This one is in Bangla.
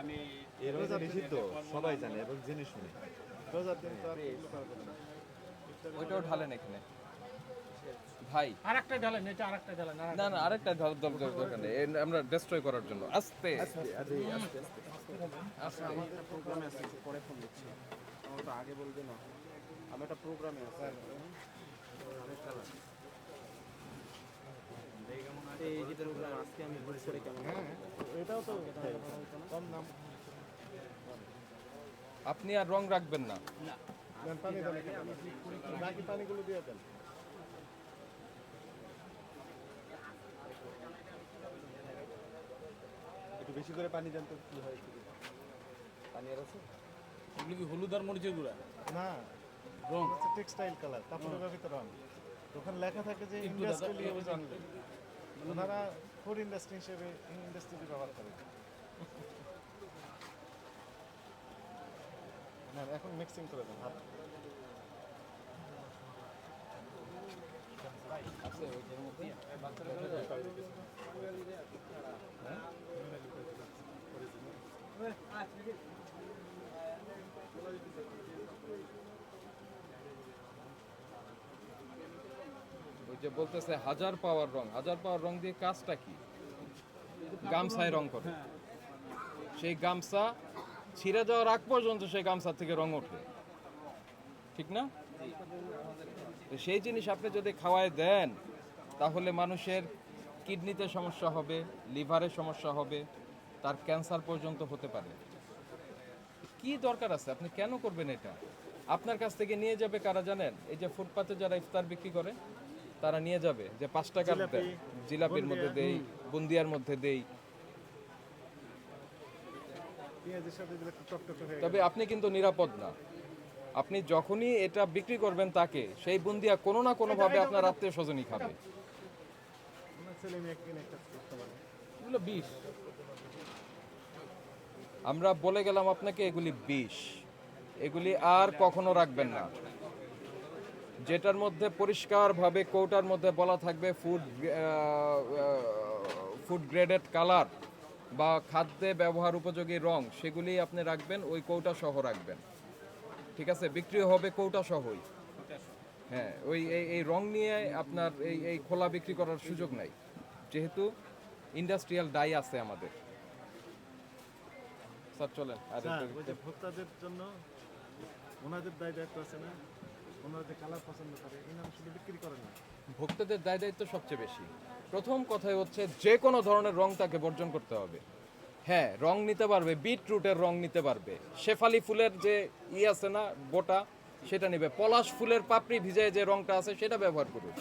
আমি এর মধ্যে নিষিদ্ধ সবাই জানে এবং জেনে শুনে। রোজার দিন তো আর। ওইটাও ঢালেন এখানে। ভাই। আরেকটা ঢালেন এটা আরেকটা ঢালেন না না আরেকটা ঢাল দল দরকার নেই। আমরা ডিস্ট্রয় করার জন্য। আস্তে। আস্তে আমাদের প্রোগ্রামে আছে পরে ফোন দিচ্ছি। আমার তো আগে বলবে না। আমি একটা প্রোগ্রামে আছি। এই আজকে আমি ভুল করে কেমন? এটাও তো কম নাম আপনি আর রং রাখবেন না। দেন পানি বাকি পানিগুলো দিয়ে দেন একটু বেশি করে পানি দেন তো কি হয় পানি আর আছে? এগুলো কি হলুদ আর মরিচের গুঁড়া? না। রং। হচ্ছে টেক্সটাইল কালার ভিতরে রং। ওখানে লেখা থাকে যে ইন্ডাস্ট্রিয়াল ইউজ অনলি ওনারা ফুড ইন্ডাস্ট্রি হিসেবে ইন্ডাস্ট্রিতে ব্যবহার করে। না এখন মিক্সিং করে দেন হাত। ওই যে বলতেছে হাজার পাওয়ার রং, হাজার পাওয়ার রং দিয়ে কাজটা কি? গামছায় রং করে। সেই গামছা ছিঁড়ে যাওয়ার আগ পর্যন্ত সেই গামছা থেকে রং ওঠে। ঠিক না? তো সেই জিনিস আপনি যদি খাওয়ায় দেন, তাহলে মানুষের কিডনিতে সমস্যা হবে, লিভারে সমস্যা হবে, তার ক্যান্সার পর্যন্ত হতে পারে। কি দরকার আছে? আপনি কেন করবেন এটা? আপনার কাছ থেকে নিয়ে যাবে কারা জানেন? এই যে ফুটপাতে যারা ইফতার বিক্রি করে তারা নিয়ে যাবে যে পাঁচ টাকার জিলাপির মধ্যে দেই বুন্দিয়ার মধ্যে দেই। তবে আপনি কিন্তু নিরাপদ না। আপনি যখনই এটা বিক্রি করবেন তাকে সেই বুন্দিয়া কোনো না কোনোভাবে আপনার আত্মীয় স্বজনই খাবে। বিষ। আমরা বলে গেলাম আপনাকে এগুলি বিষ। এগুলি আর কখনো রাখবেন না। যেটার মধ্যে পরিষ্কারভাবে কৌটার মধ্যে বলা থাকবে ফুড ফুড গ্রেডেড কালার বা খাদ্যে ব্যবহার উপযোগী রং সেগুলি আপনি রাখবেন ওই কৌটা সহ রাখবেন। ঠিক আছে? বিক্রি হবে কৌটা সহই। হ্যাঁ ওই এই এই রং নিয়ে আপনার এই এই খোলা বিক্রি করার সুযোগ নাই। যেহেতু ইন্ডাস্ট্রিয়াল ডাই আছে আমাদের। স্যার চলেন। আর ভোক্তাদের জন্য ওনাদের দায় দায়িত্ব আছে না? ওনারা ভোক্তাদের দায় দায়িত্ব সবচেয়ে বেশি। প্রথম কথাই হচ্ছে, যে কোনো ধরনের রং তাকে বর্জন করতে হবে। হ্যাঁ রং নিতে পারবে বিট রুটের রং নিতে পারবে। শেফালি ফুলের যে ই আছে না, বোটা, সেটা নেবে। পলাশ ফুলের পাপড়ি ভিজায় যে রংটা আছে, সেটা ব্যবহার করুক।